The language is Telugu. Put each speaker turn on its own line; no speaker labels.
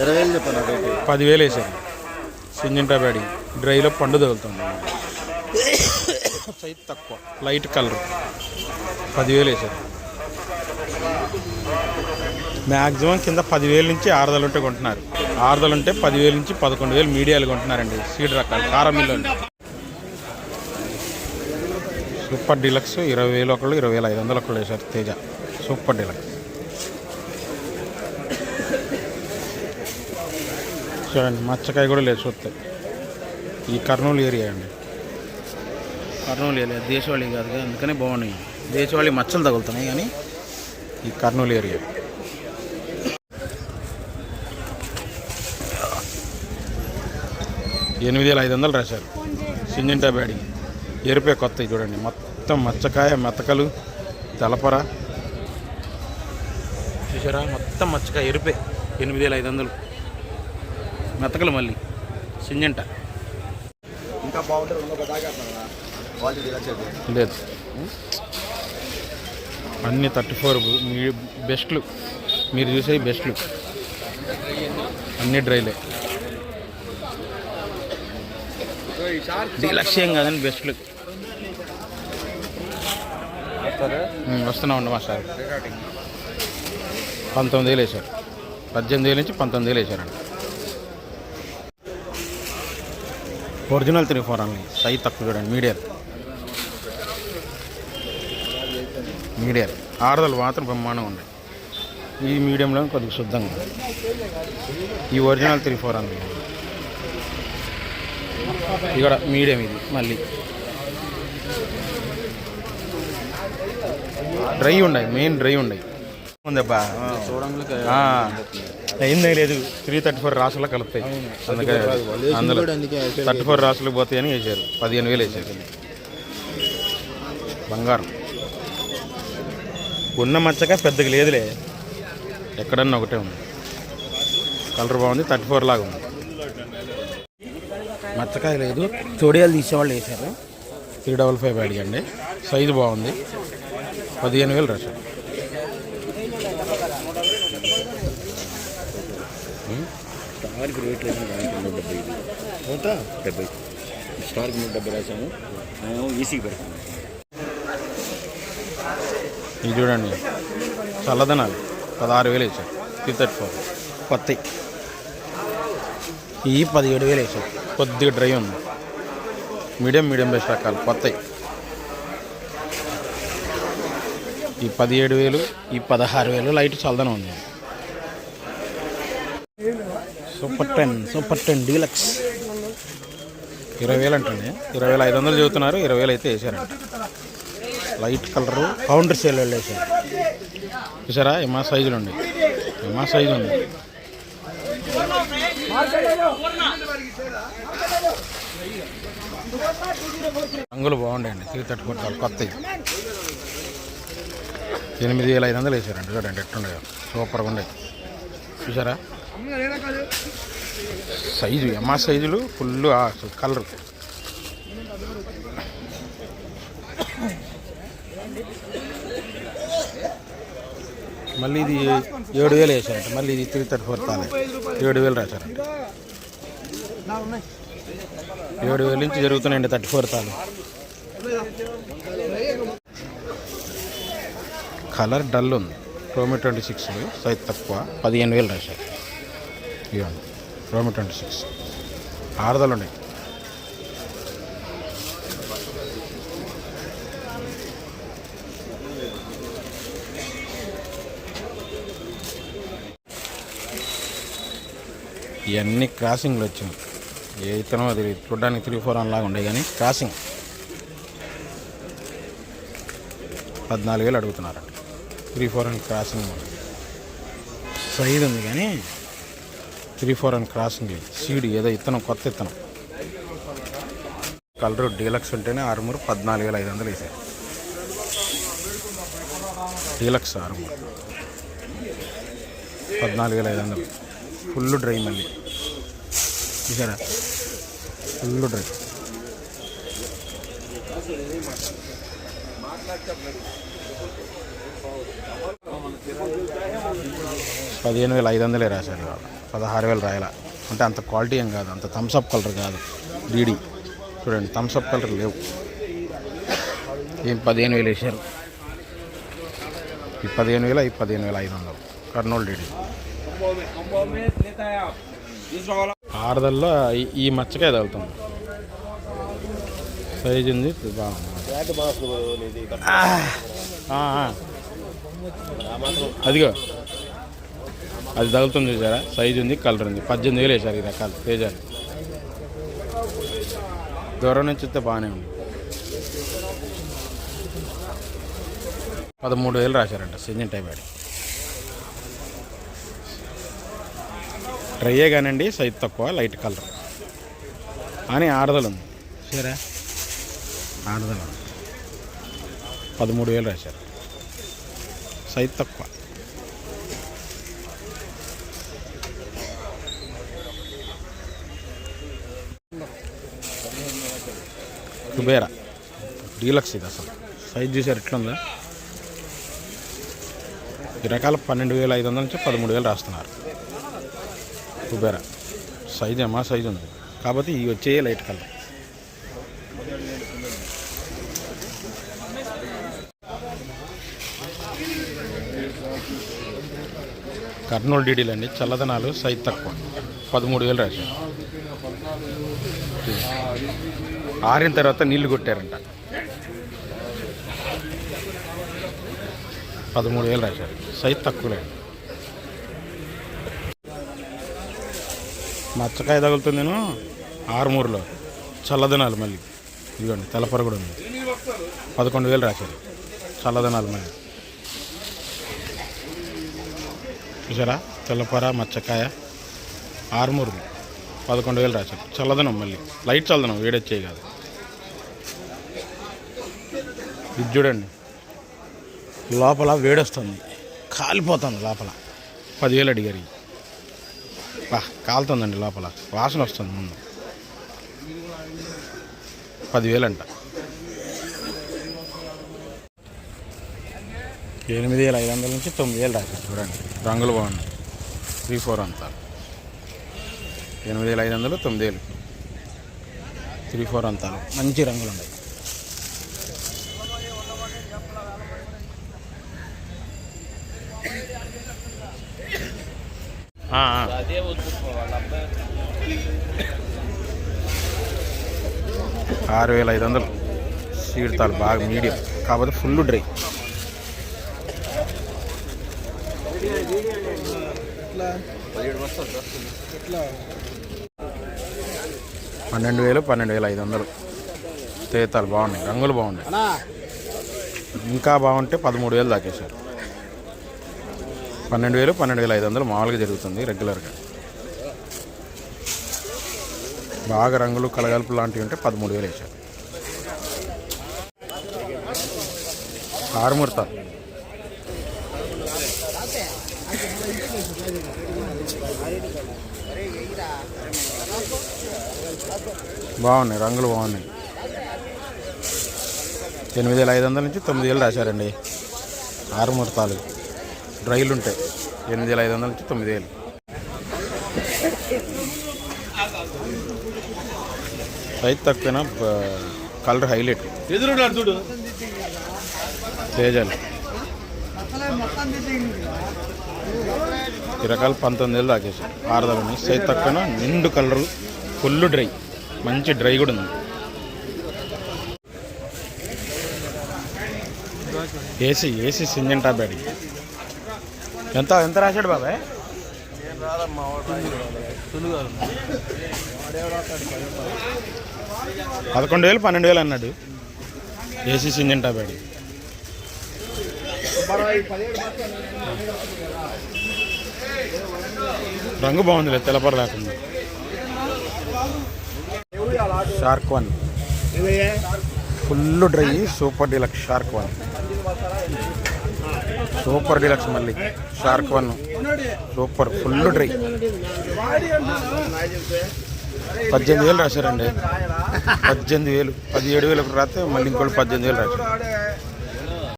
ఇరవై వేలు చెప్పాను రేటు
పదివేలు వేసాను సింజంటా బ్యాడి డ్రైలో పండు తగులుతుంది. సైజ్ తక్కువ. Light colour. పదివేలు వేసాను మ్యాక్సిమం కింద పదివేల నుంచి ఆరుదలు ఉంటే కొంటున్నారు. ఆరుదలు ఉంటే పదివేలు నుంచి పదకొండు వేలు మీడియాలు కొంటున్నారండి. సీడ్ రకాలు కారమిల్లు సూపర్ డీలక్స్ ఇరవై వేలు ఒకళ్ళు ఇరవై వేల ఐదు వందలు ఒకళ్ళు వేశారు తేజ. Super deluxe. చూడండి మచ్చకాయ కూడా లేదు చూస్తే. ఈ కర్నూలు ఏరియా అండి. కర్నూలు ఏరియా దేశవాళీ కాదు కదా, అందుకనే బాగున్నాయి. దేశవాళీ మచ్చలు తగులుతున్నాయి కానీ ఈ కర్నూలు ఏరియా. ఎనిమిది వేల ఐదు వందలు రాశారు. సింజంటా బ్యాడి. ఎరిపే కొత్తవి చూడండి. మొత్తం మచ్చకాయ మెతకలు తెలపర చూసారా? మొత్తం మచ్చకాయ ఎరిపే. ఎనిమిది వేల ఐదు వందలు. మెతకలు మళ్ళీ. సింజంట.
ఇంకా బాగుంటుంది
లేదు. అన్ని థర్టీ ఫోర్ మీ బెస్ట్లు. మీరు చూసే బెస్ట్లు. అన్ని డ్రైలే. లక్ష్యం కాదండి బెస్ట్లు. వస్తున్నా ఉండి మా సార్. పంతొమ్మిది వేలు వేశారు. పద్దెనిమిది వేలు నుంచి పంతొమ్మిది వేలు వేశారండి. ఒరిజినల్ త్రీ ఫోర్ అన్ని సైజ్ తక్కువ చూడండి. మీడియం. మీడియం. ఆరుదలు మాత్రం బ్రహ్మాండంగా ఉన్నాయి. ఈ మీడియంలో కొద్దిగా శుద్ధంగా ఉంది. ఈ ఒరిజినల్ త్రీ ఫోర్ అన్ని ఇక్కడ మీడియం ఇది మళ్ళీ. డ్రై ఉన్నాయి మెయిన్ డ్రై ఉన్నాయి ఉందబ్బా.
చూడండి
అయిందే లేదు త్రీ థర్టీ ఫోర్ రాసుల్లో కలుపుతాయి. అందుకే అందులో థర్టీ ఫోర్ రాసులు పోతాయని వేసారు పదిహేను వేలు వేసారు బంగారం. ఉన్న మచ్చక పెద్దగా లేదులే. ఎక్కడన్నా ఒకటే ఉంది. కలర్ బాగుంది థర్టీ ఫోర్ లాగా ఉంది. మచ్చకాయ లేదు. చోడియాలు తీసేవాళ్ళు వేశారు. త్రీ డబల్ ఫైవ్ అడిగండి. సైజు బాగుంది. పదిహేను వేలు రాశారు.
స్టార్కి రేట్ లేదు నూట డెబ్బై నూట డెబ్బై. స్టార్కి నూట డెబ్బై రాశాము. మేము ఈసీకి పెడతాము
ఇది చూడండి. చల్లదనాలు. పదహారు వేలు వేసారు త్రీ థర్టీ ఫోర్ కొత్త ఈ పదిహేడు వేలు వేసారు కొద్దిగా డ్రై ఉంది. మీడియం మీడియం బెస్ట్ రకాలు. కొత్తవి ఈ పదిహేడు వేలు ఈ పదహారు వేలు లైట్ చల్లదనం ఉంది. Super ten super ten deluxe. ఇరవై వేలు అంటండి ఇరవై వేల ఐదు వందలు చెబుతున్నారు ఇరవై వేలు అయితే వేసారంట లైట్ కలరు. కౌంటర్ సేల్ వేసారు. చూసారా? ఎమ్మా సైజులు ఉండి ఎమ్మా సైజు ఉంది రంగులు బాగుండండి త్రీ థర్టీ ఫోర్ చాలా కొత్తవి. ఎనిమిది వేల ఐదు వందలు వేసారండి. చూడండి ఎట్టుండే సూపర్గా ఉండే చూసారా? సైజు ఎమ్మా సైజులు ఫుల్ కలర్. మళ్ళీ ఇది ఏడు వేలు వేసారంట మళ్ళీ ఇది త్రీ థర్టీ ఫోర్ తాలే ఏడు వేలు రాశారంట. ఏడు వేల నుంచి జరుగుతున్నాయండి థర్టీ ఫోర్ తాలు కలర్ డల్ ఉంది. టోమీ ట్వంటీ సిక్స్ సైజ్ తక్కువ. పదిహేను వేలు రాశారు. ఇవ్వండి రోమి ట్వంటీ సిక్స్. ఆరుదలు ఉన్నాయి ఇవన్నీ క్రాసింగ్లు వచ్చినాయి. ఏ ఇతనో అది చూడడానికి త్రీ ఫోర్ లాగా ఉండే కానీ క్రాసింగ్. పద్నాలుగు వేలు అడుగుతున్నారండి three four and crossing. Size ఉంది కానీ three four and crossing seed ఏదో ఇత్తనం కొత్త ఇత్తనం. కలరు డీలక్స్ ఉంటేనే ఆరుమూరు పద్నాలుగు వేల ఐదు వందలు వేసారు. డీలక్స్ ఆరుమూరు. పద్నాలుగు వేల ఐదు వందలు. ఫుల్ డ్రై మళ్ళీ. చూసారా? Full dry. పదిహేను వేల ఐదు వందలే రాశారు ఇవాళ. పదహారు వేలు రాయాల? అంటే అంత క్వాలిటీ ఏం కాదు అంత థమ్స్అప్ కలర్ కాదు. డీడీ చూడండి థమ్స్అప్ కలర్ లేవు. ఏం పదిహేను వేలు వేసారు ఈ పదిహేను వేల ఈ పదిహేను వేల ఐదు వందలు. కర్నూలు డీడీ ఆరుదల్లో ఈ- మచ్చకాయ తగులుతుంది. సైజ్ ఉంది బాగుంది. అదిగో. అది తగులుతుంది చూసారా? సైజు ఉంది కలర్ ఉంది. పద్దెనిమిది వేలు వేసారు ఈ రకాలు తేజాలు. దూరం నుంచి వస్తే బాగానే ఉంది. పదమూడు వేలు రాశారంట సింజన్ టైబాడి డ్రైయే కానండి సైజ్ తక్కువ లైట్ కలర్ అని ఆడదలు ఉంది. సరే ఆడదలు. పదమూడు వేలు రాశారు. సైజ్ తక్కువ. కుబేరా డీలక్స్ ఇది అసలు. సైజ్ చూసారు ఎట్లుందా? ఈ రకాల పన్నెండు వేల ఐదు వందల నుంచి పదమూడు వేలు రాస్తున్నారు. కుబేరా సైజ్ ఏమా సైజ్ ఉంది. కాకపోతే ఇవి వచ్చే లైట్ కలర్. కర్నూలు డీడీలు అండి చల్లదనాలు సైజ్ తక్కువ. పదమూడు వేలు రాశారు. ఆరిన తర్వాత నీళ్ళు కొట్టారంట. పదమూడు వేలు రాశారు. సైజ్ తక్కువలే. మచ్చకాయ తగులుతుంది నేను ఆరుమూరులో. చల్లదనాలు మళ్ళీ. ఇదిగోండి తెల్లపర కూడా ఉంది. పదకొండు వేలు రాశారు. చల్లదనాలు మళ్ళీ. చూసారా? తెల్లపర మచ్చకాయ. ఆరుమూరు పదకొండు వేలు రాశారు. చల్లదనం మళ్ళీ. లైట్ చల్లదనం వేడొచ్చేయి కాదు. ఇది చూడండి. లోపల వేడొస్తుంది. కాలిపోతుంది లోపల. పదివేలు అడిగారు. బా కాలుతుందండి లోపల. వాసన వస్తుంది ముందు. పదివేలు అంట ఎనిమిది వేల ఐదు వందల నుంచి తొమ్మిది వేలు రాశారు చూడండి. రంగులు బాగున్నాయి. త్రీ ఫోర్ అంతా. ఎనిమిది వేల ఐదు వందలు తొమ్మిది వేలు. త్రీ ఫోర్ అంతాలు. మంచి రంగులు ఉన్నాయి. ఆరు వేల ఐదు వందలు సీడ్తాలు బాగా మీడియం. కాకపోతే ఫుల్ డ్రై. పన్నెండు వేలు పన్నెండు వేల ఐదు వందలు తేతాలు బాగున్నాయి. రంగులు బాగున్నాయి. ఇంకా బాగుంటే పదమూడు వేలు దాకేశారు. పన్నెండు వేలు పన్నెండు వేల ఐదు వందలు మామూలుగా జరుగుతుంది రెగ్యులర్గా బాగా రంగులు కలగలుపు లాంటివి ఉంటే పదమూడు వేలు వేసారు ఆరుమూర్త. బాగున్నాయి రంగులు బాగున్నాయి. ఎనిమిది వేల ఐదు వందల నుంచి తొమ్మిది వేలు రాశారండి. ఆరు డ్రైలు ఉంటాయి ఎనిమిది వేల ఐదు వందల నుంచి తొమ్మిది వేలు రైతు తక్కువైనా కలర్ హైలైట్.
చూడు.
తేజాలు. ఈ రకాలు పంతొమ్మిది వేలు దాకేసారు ఆరుదలని సైజ్ తక్కువైనా నిండు కలరు ఫుల్ డ్రై. మంచి డ్రై కూడా ఉంది. ఏసీ ఏసీ సింజన్ టాప్ బ్యాడీ ఎంత ఎంత రాశాడు బాబాయ్? పదకొండు వేలు పన్నెండు వేలు అన్నాడు. ఏసీ సింజన్ టాప్ బ్యాడీ రంగు బాగుంది తెల్లపర లేకుండా. Shark one full dry super deluxe shark one super deluxe మళ్ళీ. Shark one. Super. Full dry పద్దెనిమిది వేలు రాశారండి. పద్దెనిమిది వేలు. పదిహేడు వేలకు రాస్తే మళ్ళీ ఇంకోటి పద్దెనిమిది వేలు రాశారు.